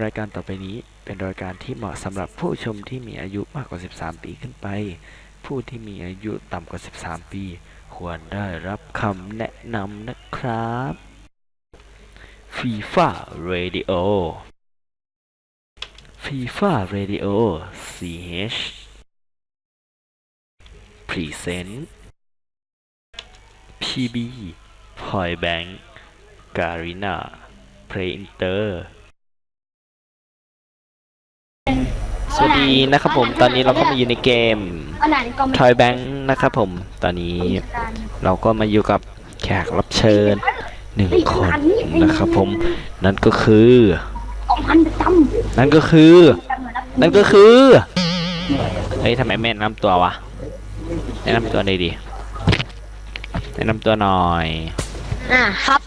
รายการต่อไปนี้เป็นรายการที่เหมาะสำหรับผู้ชมที่มีอายุมากกว่า 13 ปีขึ้นไป ผู้ที่มีอายุต่ำกว่า 13 ปี ควรได้รับคำแนะนำนะครับ FIFA Radio FIFA Radio CH Present PB Point Bank Garena Play Inter สวัสดีนะครับผมตอนนี้เราก็มาอยู่ในเกมอันไหนก็ไม่ Toy Bank นะครับผมตอนนี้เราก็มาอยู่กับแขกรับเชิญหนึ่งคนนะครับผมนั่นก็คือออกพันประจนั่นก็คือำนั่นก็คือเฮ้ยทำไมแม่แนะนำตัววะแนะนำตัวเลยดิแนะนำตัวหน่อยอ่าครับ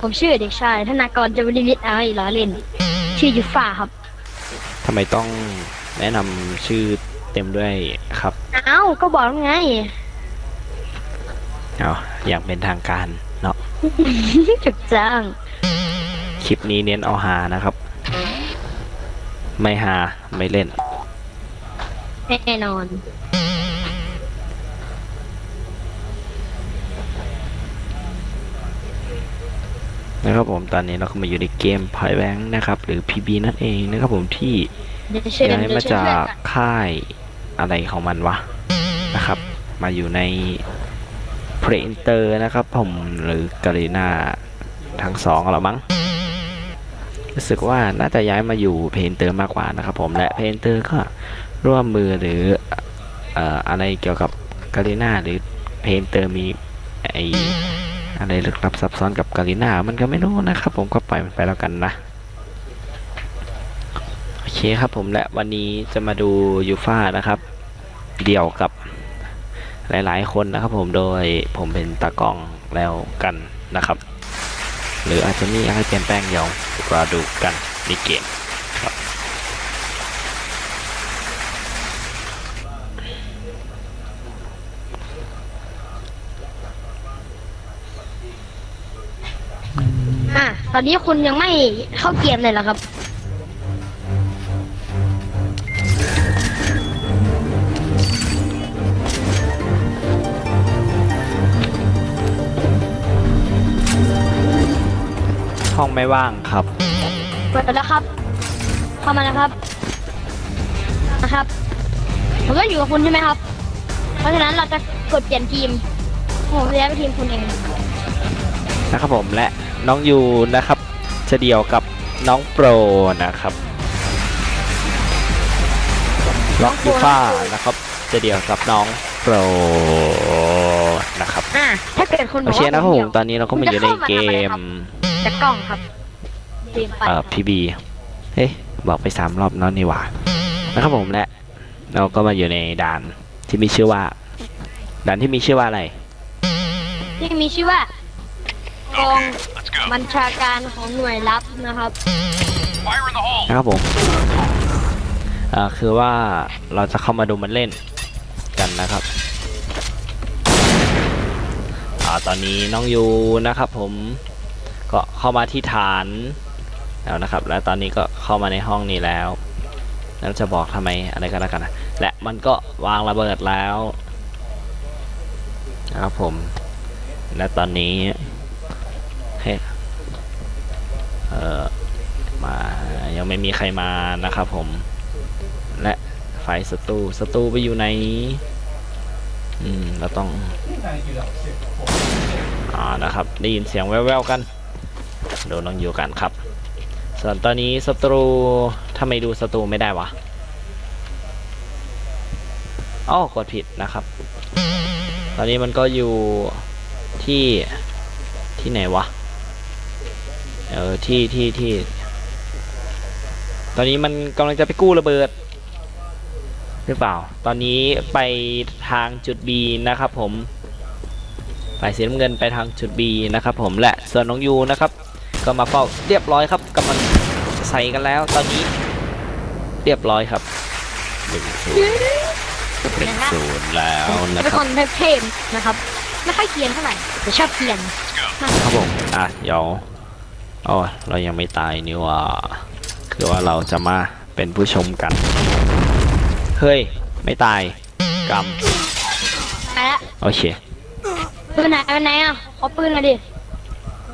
ผมชื่อเด็กชายธนากรจวริวิทย์อะไรล้อเล่น ชื่อยูฟ่าครับ ทำไมต้องแนะนำชื่อเต็มด้วยครับเอ้าก็บอกแล้วไง เอาอย่างเป็นทางการเนาะ ถูกจ้างคลิปนี้เน้นเอาหานะครับ ไม่หาไม่เล่น แน่นอน นะครับผมตอนนี้เราก็มาอยู่ในเกม p o i Bank นะครับ หรือ PB นั่นเองนะครับผมที่เดี๋ยวเชิญย้ายเดี๋ยวมาเชิญจากเพื่อนก่อนค่ายอะไรของมันวะนะครับ มาอยู่ใน p r e i n t e r นะครับผมหรือ g a r e n a ทั้งสองเหรอมั้งรู้สึกว่าน่าจะย้ายมาอยู่ p r e i n t e r มากกว่านะครับผมและ p r e i n t e r ก็ร่วมมือหรือเอ่ออะไรเกี่ยวกับ g a r e n a หรือ p r e i n t e r มีไอ อะไรลึกลับซับซ้อนกับ g a r e n a มันก็ไม่รู้นะครับ ผมก็ปล่อยมันไปแล้วกันนะโอเคครับผมและวันนี้จะมาดูยูฟ่านะครับ เดี่ยวกับหลาย ๆ คนนะครับ ผมโดยผมเป็นตากล้องแล้วกันนะครับ หรืออาจจะมีอะไรเปลี่ยนแปลงเดี๋ยวรอดูกันในเกมครับ อะ ตอนนี้คุณยังไม่เข้าเกมเลยเหรอครับ ห้องไม่ว่างครับ เปิดแล้วครับ เข้ามาแล้วครับ นะครับผมก็อยู่กับคุณใช่ไหมครับ เพราะฉะนั้นเราจะกดเปลี่ยนทีมผมจะย้ายไปทีมคุณเองนะครับผมและ น้องยูนะครับจะเดี่ยวกับน้องโปรนะครับล็อกยูฟ่านะครับจะเดี่ยวกับน้องโปรนะครับอะถ้าเกิดคุณบโออกเคว่านะครับผเดี่มยวตอนนี้เราก็มาอยู่ในเกมจะกล้องครับเกมไปเอ่อพีบีเฮ้ยบอกไปสามรอบแล้วนี่หว่านะครับผมและเราก็มาอยู่ในด่านที่มีชื่อว่าด่านที่มีชื่อว่าอะไร ที่มีชื่อว่า กองบัญชาการของหน่วยลับนะครับนะครับผมอ่าคือว่าเราจะเข้ามาดูมันเล่นกันนะครับอ่าตอนนี้น้องยูนะครับ ผมก็เข้ามาที่ฐานแล้วนะครับ และตอนนี้ก็เข้ามาในห้องนี้แล้วแล้วจะบอกทำไมอะไรกันแล้วกันนะและมันก็วางระเบิดแล้วนะครับผม และตอนนี้เฮ้ยเอ่อ มายังไม่มีใครมานะครับผม และไฟศัตรูศัตรูไปอยู่ในอืมเราต้องอ่านะครับ ได้ยินเสียงแว่วๆกันเดี๋ยวลองอยู่กันครับ ส่วนตอนนี้ศัตรูทำไมดูศัตรูไม่ได้วะอ้อกดผิดนะครับ ตอนนี้มันก็อยู่ที่ที่ไหนวะ เออที่ที่ที่ตอนนี้มันกำลังจะไปกู้ระเบิด หรือเปล่า ตอนนี้ไปทางจุด B นะครับผมฝ่ายสีน้ำเงินไปทางจุด B นะครับผมและส่วนน้องยูนะครับ ก็มาเฝ้าเรียบร้อยครับกำลังจะใส่กันแล้ว ตอนนี้เรียบร้อยครับหนึ่งศูนย์หนึ่งศูนย์แล้วผมนะเป็นครัคบนเทพๆนะครับไม่ค่อยเขียนเท่าไหร่แต่ชอบเขียนครับผมอะเดี๋ยว อ๋อเรายังไม่ตายนี่หว่าดี๋ยวว่าเราจะมาเป็นผู้ชมกัน เฮ้ย ไม่ตายกไปละำโอเคปืนไหนปืนไหนอะขอปืนมาดิ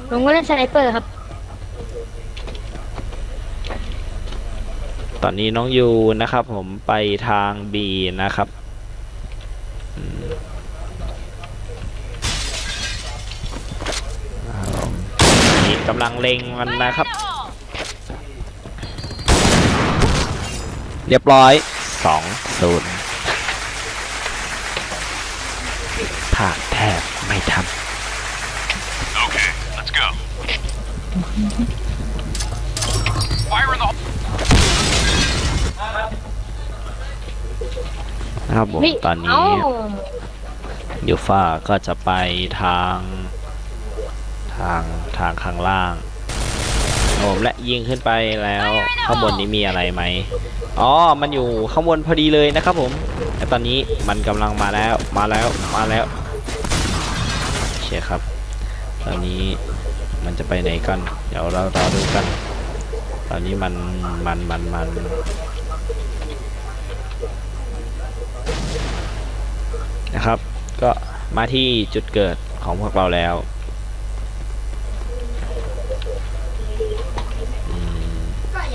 ผมก็เล่นสไนเปอร์ครับ ตอนนี้น้องยูนะครับผมไปทาง B นะครับอืมเอานี่ กำลังเล็งมันนะครับ เรียบร้อยสองศูนย์พลาดแทบไม่ทัน Okay, let's go. Fire in the hole. นะครับผมเฮ้ยตอนนี้เอ้ายูฟ่าก็จะไปทาง ทางทางข้างล่างครับผมและยิงขึ้นไปแล้วข้างบนนี้มีอะไรไหมอ๋อ มันอยู่ข้างบนพอดีเลยนะครับผมและตอนนี้มันกำลังมาแล้วมาแล้วมาแล้วโอเคครับ ตอนนี้มันจะไปไหนกันเดี๋ยวเรารอดูกัน ตอนนี้มันมันมันมันนะครับ ก็มาที่จุดเกิดของพวกเราแล้ว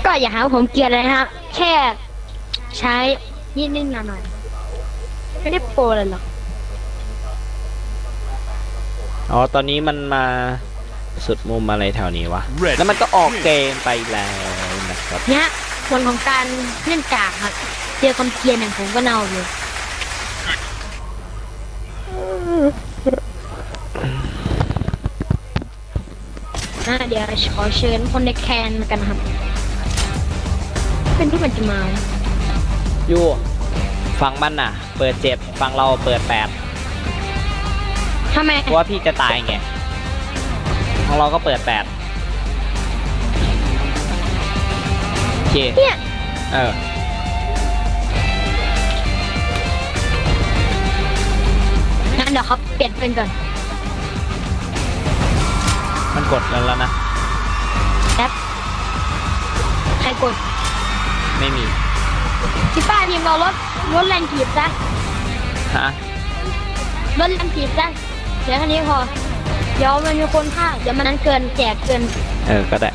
ก็อย่าหาว่าผมเกลียดเลยนะครับ แค่ใช้นิดนิดหน่อยหน่อยๆไม่ได้โปรเลยหรอกอ๋อ ตอนนี้มันมาสุดมุมอะไรแถวนี้วะ Red แล้วมันก็ออกเกมไปแล้วนะครับ เนี่ยผลของการเล่นกากครับ เจอคนเกลียนอย่างผมก็เน่าอยู่อะเดี๋ยวขอเชิญคนในแคนมากันนะครับ เป็นที่มันจะมายูฟังมันน่ะ เปิดเจ็ดฟังเราเปิดแปดทำไมเพราะว่าพี่จะตายไงของเราก็เปิดแปดโอเคเนี่ยเอองั้นเดี๋ยวเขาเปลี่ยนเป็นก่อนมันกดแล้วแล้วนะแอปใครกด ไม่มีพี่ป้าทีมเราลดลดแรงถีบซะฮะลดแรงถีบซะเดี๋ยวแค่นี้พอเดี๋ยวมันมีคนพลาดเดี๋ยวมันนั้นเกินแจกเกินเออก็ได้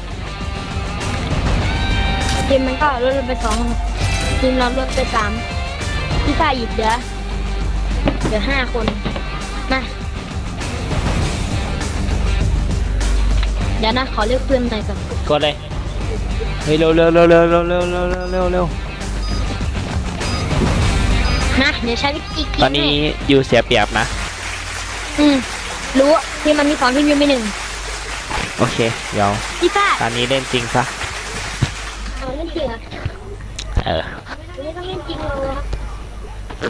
ทีมมันก็ลดลงไปสองทีมเราลดไปสามพี่ป้าหยิบเหลือเหลือห้าคนมาเดี๋ยวนะขอเลือกปืนหน่อยก่อนกดเลย เฮ้ยเร็วเร็วเร็วเร็วเร็วเร็วเร็วเร็วเร็วเร็วนะเดี๋ยวใช้วิธีคิดตอนนี้ยูเสียเปรียบนะ อืมรู้ทีมมันมีสองทีมยูมีหนึ่งโอเค เดี๋ยวพี่ป้าตอนนี้เล่นจริงซะ เอาเล่นจริงเหรอเออวันนี้ต้องเล่นจริงเลยครับ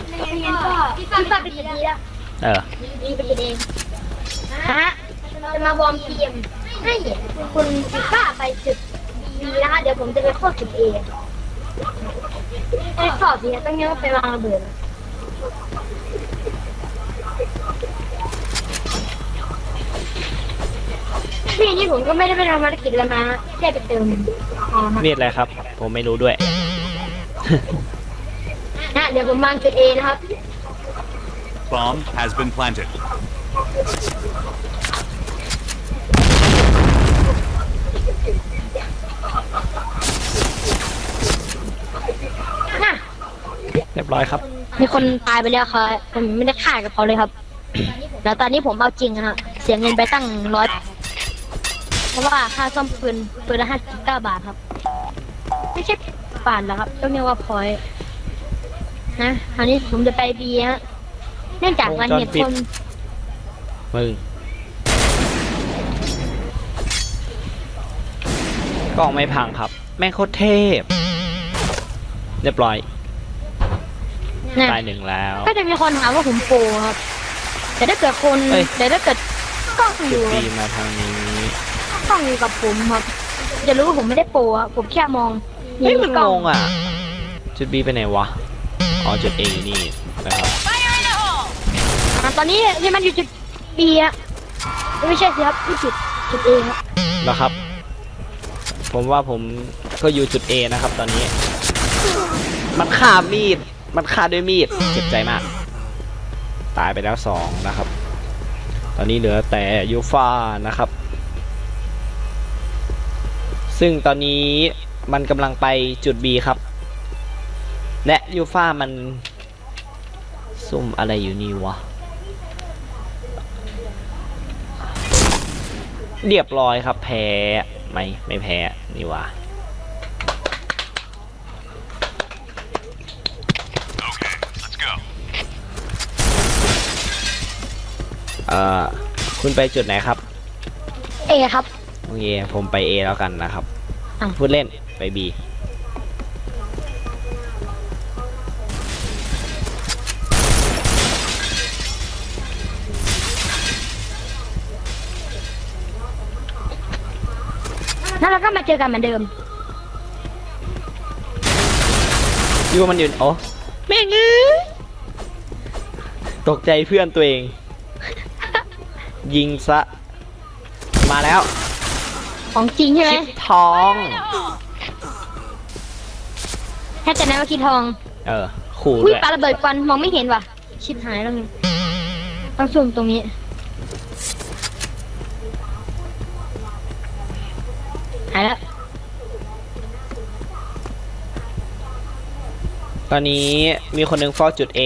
ไม่งั้นก็พี่ป้าเป็นคนดีแล้วเออ ดีเป็นเองฮะจะมาวอร์มทีมให้คุณพี่ป้าไปจุด ดีนะคะ เดี๋ยวผมจะไปเข้าจุดเอไอ้ขอบดีนะต้องเงี้ยว่าไปวางระเบิดพี่นี่ผมก็ไม่ได้ไปทำภารกิจแล้วนะแค่ไปเติมอ๋อครับเรียกอะไรครับ ผมไม่รู้ด้วย นะเดี๋ยวผมวางจุดเอนะครับ Bomb has been planted. น่ะเรียบร้อยครับมีคนตายไปแล้วครับผมไม่ได้ฆ่ากับเขาเลยครับแล้วตอนนี้ผมเอาจริงนะครับเสียเงินไปตั้งร้อยเพราะว่าค่าซ่อมปืนปืนละห้าสิบเก้าบาทครับ ไม่ใช่บาทแล้วครับต้องเรียกว่าพอยต์นะคราวนี้ผมจะไปบีฮะเนื่องจากวันเหตุวงจรปิคดนมึง กล้องไม่พังครับ แม่งโคตรเทพ เรียบร้อยนะตายหนึ่งแล้ว ก็จะมีคนถามว่าผมโปรครับ แต่ถ้าเกิดคนเอ้ย แต่ถ้าเกิดกล้องอจุดยู่ดีมาทางนี้กล้องอยู่กับผมครับ จะรู้ว่าผมไม่ได้โปรครับผมแค่มองเฮ้ยมันกงล้องงอะ จุดบีไปไหนวะ อ๋อจุดเออยู่นี่นะครับอะตอนนี้ที่มันอยู่จุดบีอะไม่ใช่สิครับที่จุดจุดเอครับแล้วครับ ผมว่าผมก็อยู่จุด A นะครับตอนนี้ มันฆ่ามีด มันฆ่าด้วยมีด เจ็บใจมาก ตายไปแล้วสองนะครับ ตอนนี้เหลือแต่ยูฟานะครับ ซึ่งตอนนี้มันกำลังไปจุด B ครับ และยูฟ่ามันซุ่มอะไรอยู่นี่วะ เรียบร้อยครับแพ้ ไม่ไม่แพ้นี่วะ Okay, let's go. เอ่อคุณไปจุดไหนครับ เอครับ โอเค ผมไป A แล้วกันนะครับอะพูดเล่นไป B ก็มาเจอกันเหมือนเดิม ยูมันอยู่โอ้แม่งเอ้ยตกใจเพื่อนตัวเอง ยิงซะ มาแล้วของจริงใช่ไหมคิดทองแค่แต่นั้นว่าคิดทองเออ ขู่อุ้ยด้วยปาระเบิดควันมองไม่เห็นว่ะ ชิบหายแล้วไงต้องซูมตรงนี้ ตอนนี้มีคนหนึ่งเฝ้าจุด A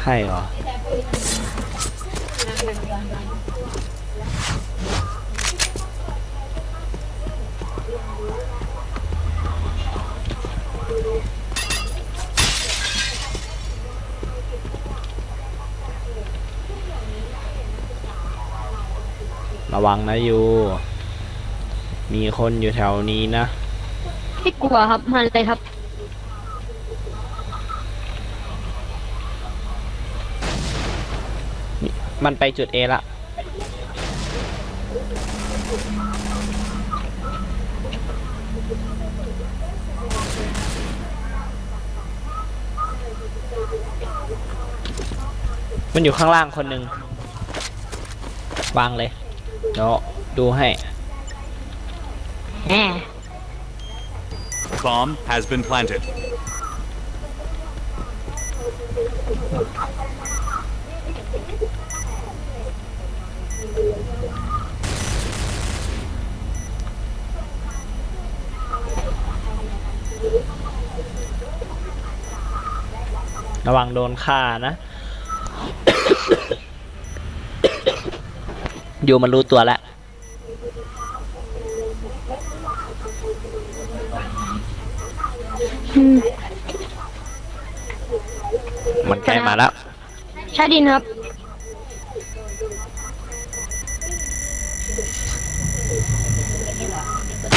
ใครเหรอ วังนะยูมีคนอยู่แถวนี้นะ ไม่กลัวครับมาเลยครับ มันไปจุด A ละ มันอยู่ข้างล่างคนหนึ่งวางเลย เดี๋ยวดูให้แหม Bomb has been planted. ระวังโดนฆ่านะ ยู่มันรู้ตัวแล้วอืมมันใกล้มาแล้ว ใช่ดินครับ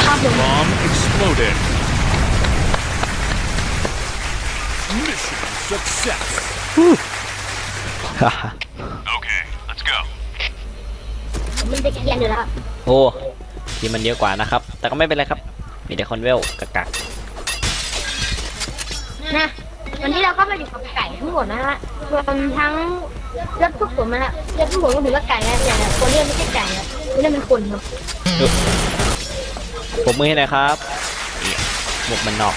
ครับผม Bomb exploded. Mission success. Okay, มันจะเกลียนอยู่แล้วโอ้ทีมมันเยอะกว่านะครับ แต่ก็ไม่เป็นไรครับ มีแต่คนเวลกักกักนะวันนี้เราก็มาอยู่กับไก่ทั้งหมดนะฮะรวมทั้งเลือดพวกผมนะฮะเลือดพวกผมก็ถือว่าไก่นะแต่คนเรียกไม่ใช่ไก่นะคนเรียกเป็นคนครับผมมือให้หน่อยครับนี่หมวกมันนอก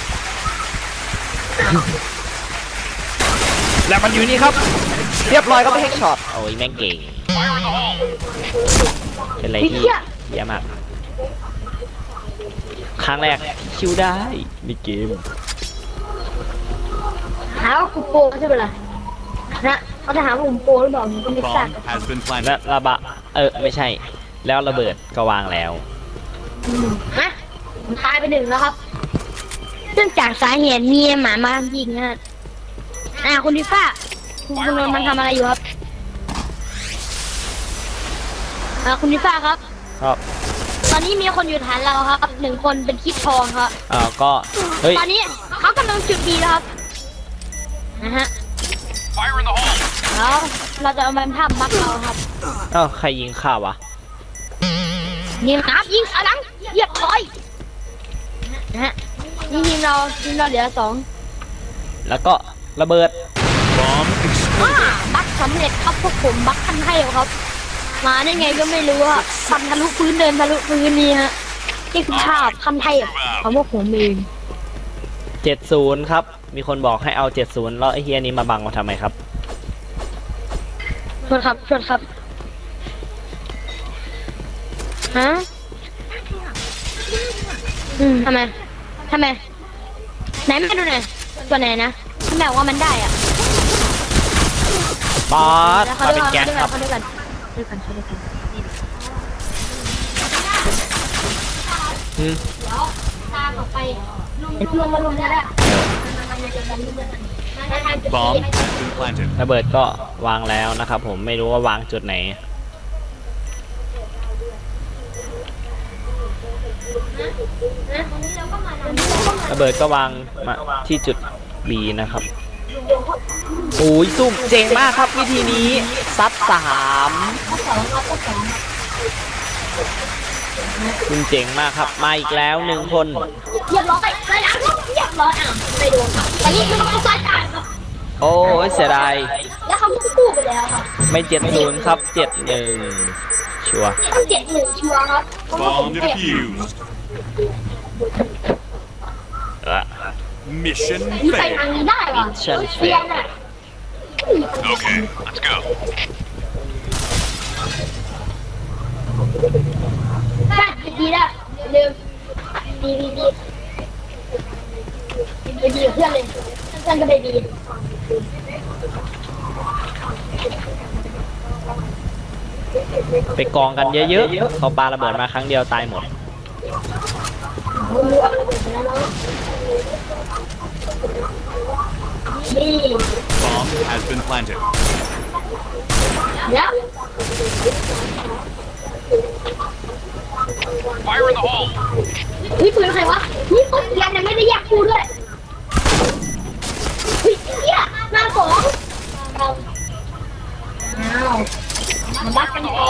แล้วมันอยู่นี่ครับ เรียบร้อยก็ไปเฮกช็อตโอ้ยแม่งเก่ง เป็นอะไรที่เยี่ยมมากครั้งแรกที่คิวได้ในเกมหาว่ากูโปใช่ไหมล่ะนะเขาจะหาว่าผมโปหรือเปล่าผมก็ไม่ทราบ Bomb has been และ planted. ระบะเออไม่ใช่ แล้วระเบิดก็วางแล้วฮะผมตายไปหนึ่งแล้วครับเนื่องจากสาเหตุมีหมามายิงนะฮะอ่าคุณดิฟ้าคุณคุณนนท์มันทำอะไรอยู่ครับ อ่าคุณดิฟ้าครับ ครับตอนนี้มีคนอยู่ฐานเราครับหนึ่งคนเป็นคิดทองครับ อ่าก็ เฮ้ย ตอนนี้เขากำลังจุดดีแล้วครับนะฮะ Fire in the hole. แล้วเราจะเอามันทำมักเราครับ เอ้า ใครยิงข้าววะยิงครับยิงสลังเหยียบคอยนะฮะนี่ทีมเราทีมเราเหลือสองแล้วก็ระเบิด Bomb อ่า exploded. บักสำเร็จครับพวกผมบักคันให้ครับ มาได้ไงก็ไม่รู้อะฟันทะลุพื้นเดินทะลุพื้นนี่ฮะนี่คือภาพคันไทยของพวกผมเอง70ครับ มีคนบอกให้เอา70แล้วไอ้เฮียนี้มาบังมาทำไมครับชวนครับชวนครับฮะอืมทำไมทำไมไหนมาดูหน่อยตัวไหนนะที่แม่บอกว่ามันได้อะบอสแล้วเขามาดูเป็นกันแก๊งครับ เขาดูกันเขาดูกันเขาดูกันอืมตามออกไปลงมาลงได้แล้ว Bomb has been planted. ระเบิดก็วางแล้วนะครับผมไม่รู้ว่าวางจุดไหนระเบิดก็วางมาที่จุด B นะครับ โอ้ยซุ่มเจ๋งมากครับวิธีนี้ซัดสามคุณเจ๋งมากครับมาอีกแล้วหนึ่งคนเรียบร้อยไปแล้วเรียบร้อยอะไม่โดนครับแต่นี่คือต้องซ้ายจ่ายครับโอ้ยเสียดายแล้วเขาคู่ไปแล้วครับไม่เจ็ดศูนย์ครับเจ็ดหนึ่งชัวร์ต้องเจ็ดหนึ่งชัวร์ครับ Bomb defused. เออ Mission นี่ไปทาง failed. นี้ได้ว่ะ Mission เซียนอะ Okay, let's go. ได้ดีแล้วลืมดีดีดีดีดีเพื่อนเลยเพื่อนก็ได้ดีไปกองกันเยอะๆเขาปาระเบิดมาครั้งเดียวตายหมดนี่ Bomb has been planted. แล้ว Fire in the hole. นี่ปืนใครวะนี่คนเซียนยังไม่ได้แยกคู่ด้วยเฮ้ยเฮียหน้าสองเอาเอามาบักกันพอ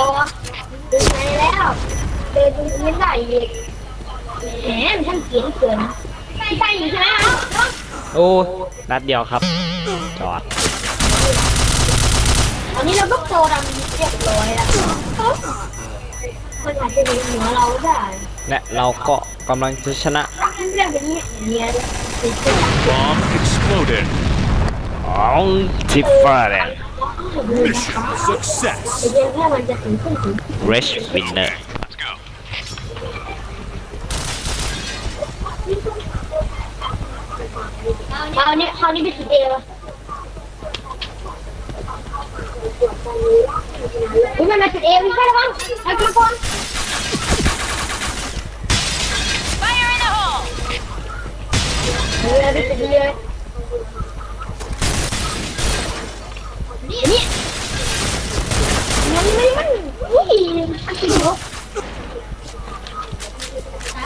ดูไงแล้วเดินตรงนี้ได้อีก แหมมันช่างเกียนเกินไม่ใช่อยู่ใช่ไหมครับโอ้นัดเดียวครับ จอด ตอนนี้เราก็โตดำเรียบร้อยแล้วมันอาจจะมีหัวเราได้และเราก็กำลังจะชนะเรื่องแบบนี้เนี่ยติดตัว Bomb exploded. อ๋องทิฟฟาแดน Mission success. ไอ้เรื่องแค่มันจะถึงขึ้นถึง Rich Winner Let's go. คราวนี้คราวนี้ไปถึงเอวอุ้ยมันมาถึงเอวใช่ไหมไอ้กระปอนเออไปถึงเลยนี่นี่มันไม่มันอุ้ยอันที่หก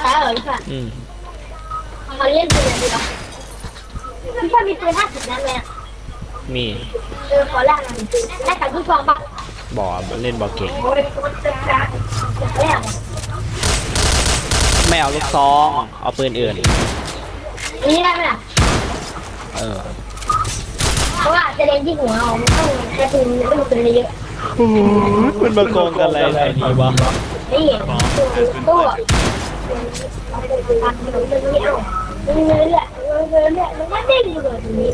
ตายเหรอพี่ฟ้าอืม เขาเล่นปืนอะไรดีวะพี่ฟ้า มีปืนห้าสิบนัดไหมอะมีเออขอแลกหน่อยแลกกับผู้ฟองปะบอเล่นบอเก่งโอ้ยคนจะจะแลกไม่เอาลูกซองเอาปืนอื่น นี่ได้ไหมล่ะ เออเพราะว่าจะเล่นที่หัวเอาไม่ต้องใช้ปืนไม่ต้องปืนเยอะมันมาโกงกันอะไรไหนนี่วะนี่ Bomb has been ตัว planted. ตัดขนมตรงนี้เอาเรื่อยๆ เรื่อยๆเรื่อยๆมันก็เด้งอยู่แบบนี้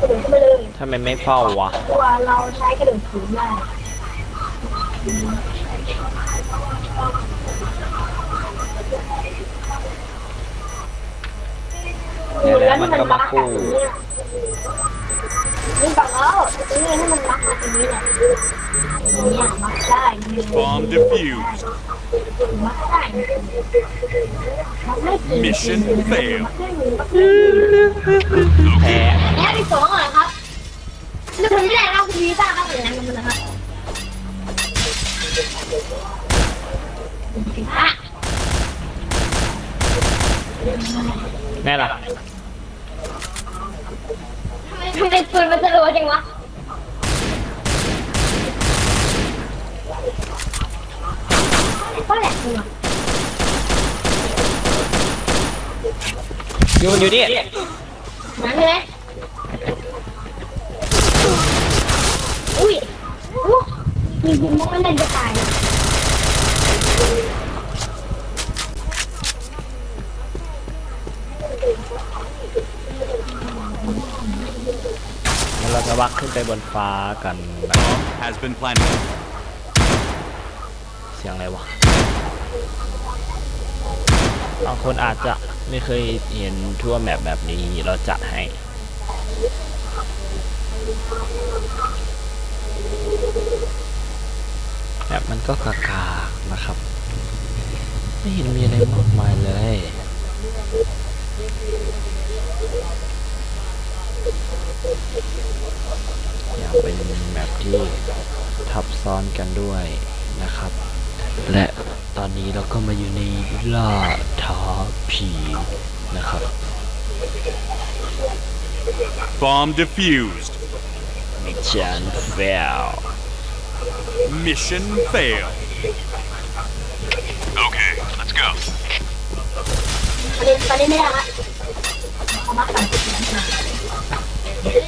กระโดดขึ้นมาเลยทำไมไม่เฝ้าวะตัวเราใช้กระโดดสูงได้ เดี๋ยวแล้วมันก็มาคู่นี่บอกแล้วนี่ให้มันรักมาตรงนี้แหละเนี่ยมักได้ Bomb defused. มักได้มักไม่กิน Mission failed. แพ้แพ้ไปสองเหรอครับนึกถึงไม่ได้เราคุณวีซ่าครับอย่างนั้นมันนะครับแน่ล่ะ ทำไมปืนมันจะรัวจังวะก็แหลกจังะอยู่มันอยู่นี่มาไหมอุ้ยอู้มีบุ้มมันจะตาย ระวักขึ้นไปบนฟ้ากันนะเสียงอะไรวะบางคนอาจจะไม่เคยเห็นทั่วแมปแบบนี้เราจัดให้แบบมันก็กากานะครับ ไม่เห็นมีอะไรมากมายเลย อยากเป็นแบบที่ทับซ้อนกันด้วยนะครับ และตอนนี้เราก็มาอยู่ในล่าท้าผีนะครับ Bomb defused. มิชชั่นเฟล Mission failed. Okay, let's go. ประเด็นประเด็นไม่ได้ละบักกัน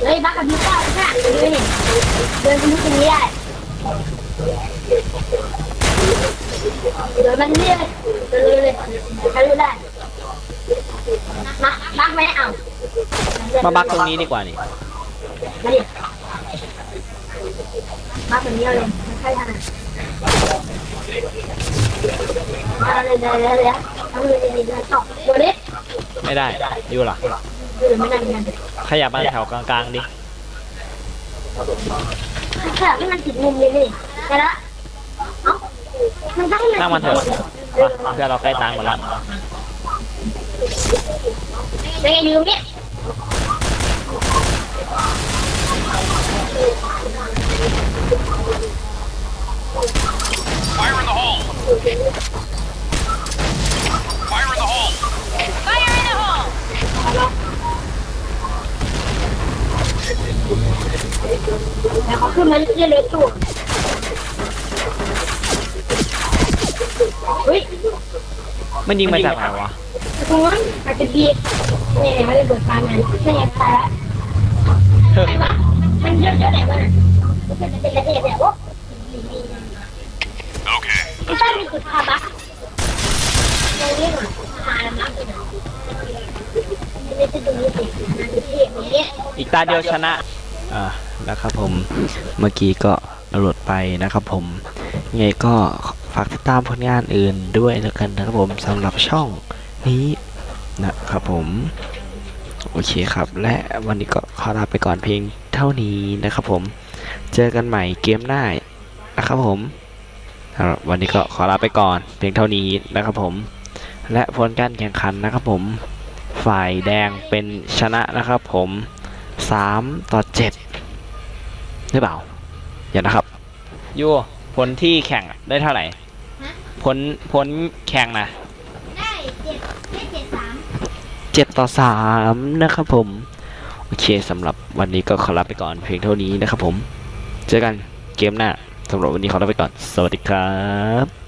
เฮ้ยบักกับยูก้าใช่ไหมเดินนี่เดินไปลุกตรงนี้ได้เดินมันเรื่อยเดินเลยใช้ได้มาบักไม่ได้เอามาบักตรงนี้ดีกว่านี่ มาดิบักแบบนี้เอาเลยไม่ใช่ทางมาเลยเดี๋ยวเดี๋ยวเดี๋ยวทำเลยเดี๋ยวเดี๋ยวต่อเดี๋ยวนี้ไม่ได้อยู่หรอ เดี๋ยวไม่ได้เหมือนกันขยับมาแถวกลางๆดิ แค่ให้มันติดมุมเลยนี่แต่ละเอ้ามันได้นั่งมันเถอะมาเพื่อนเราใกล้ตางหมดแล้วไม่ไงยืมเนี่ย Fire in the hole. Fire in the hole. แต่เขาขึ้นมาเรื่อยๆเลตัวเฮ้ยมันยิงมาจากไหนวะตรงนั้นอาจจะบีบนี่ไม่ได้เปิดตาไงนี่ไงตายละมันเยอะๆไหนวะมันเป็นเป็นระเบียบเนี่ยโอ้ Okay, ไม่ใช่มีจุดพาบักตรงนี้หน่อยหาแล้วะม่ใช่ตรงนี้สิเทียบอย่างอีกตาเดียวชนะอ่า นะครับผมเมื่อกี้ก็โหลดไปนะครับผมไงก็ฝากติดตามผลงานอื่นด้วยแล้วกันนะครับผมสำหรับช่องนี้นะครับผมโอเคครับ และวันนี้ก็ขอลาไปก่อนเพียงเท่านี้นะครับผม เจอกันใหม่เกมหน้านะครับผมวันนี้ก็ขอลาไปก่อนเพียงเท่านี้นะครับผม และผลการแข่งขันนะครับผม ฝ่ายแดงเป็นชนะนะครับผม 3 ต่อ 7 หรือเปล่าอย่านะครับ ยูผลที่แข่งอะได้เท่าไหร่ผลผลแข่งนะได้เจ็ดได้เจ็ดสาม7ต่อ3นะครับผม โอเคสำหรับวันนี้ก็ขอลาไปก่อนเพียงเท่านี้นะครับผม เจอกันเกมหน้าสำหรับวันนี้ขอลาไปก่อน สวัสดีครับ